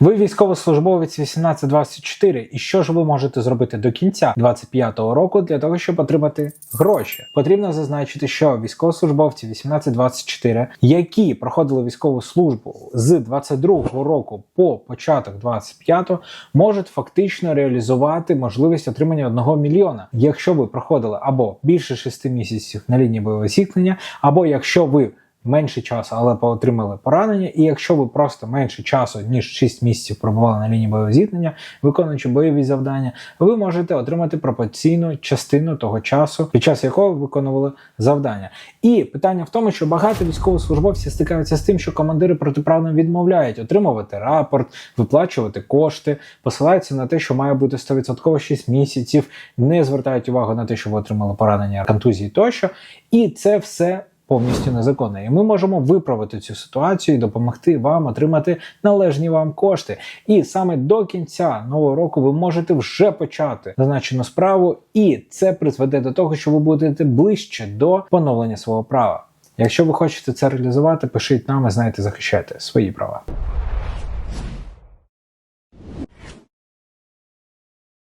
Ви військовослужбовець 1824, і що ж ви можете зробити до кінця 25-го року для того, щоб отримати гроші? Потрібно зазначити, що військовослужбовці 1824, які проходили військову службу з 22-го року по початок 25-го, можуть фактично реалізувати можливість отримання 1 мільйона, якщо ви проходили або більше 6 місяців на лінії бойового зіткнення, або якщо ви менше часу, але отримали поранення. І якщо ви просто менше часу, ніж 6 місяців пробували на лінії бойового зіткнення, виконуючи бойові завдання, ви можете отримати пропорційну частину того часу, під час якого ви виконували завдання. І питання в тому, що багато військовослужбовців стикаються з тим, що командири протиправно відмовляють отримувати рапорт, виплачувати кошти, посилаються на те, що має бути 100% 6 місяців, не звертають увагу на те, що ви отримали поранення контузії тощо, і це все повністю незаконно. І ми можемо виправити цю ситуацію і допомогти вам отримати належні вам кошти. І саме до кінця нового року ви можете вже почати зазначену справу, і це призведе до того, що ви будете ближче до поновлення свого права. Якщо ви хочете це реалізувати, пишіть нам і знаєте, захищайте свої права.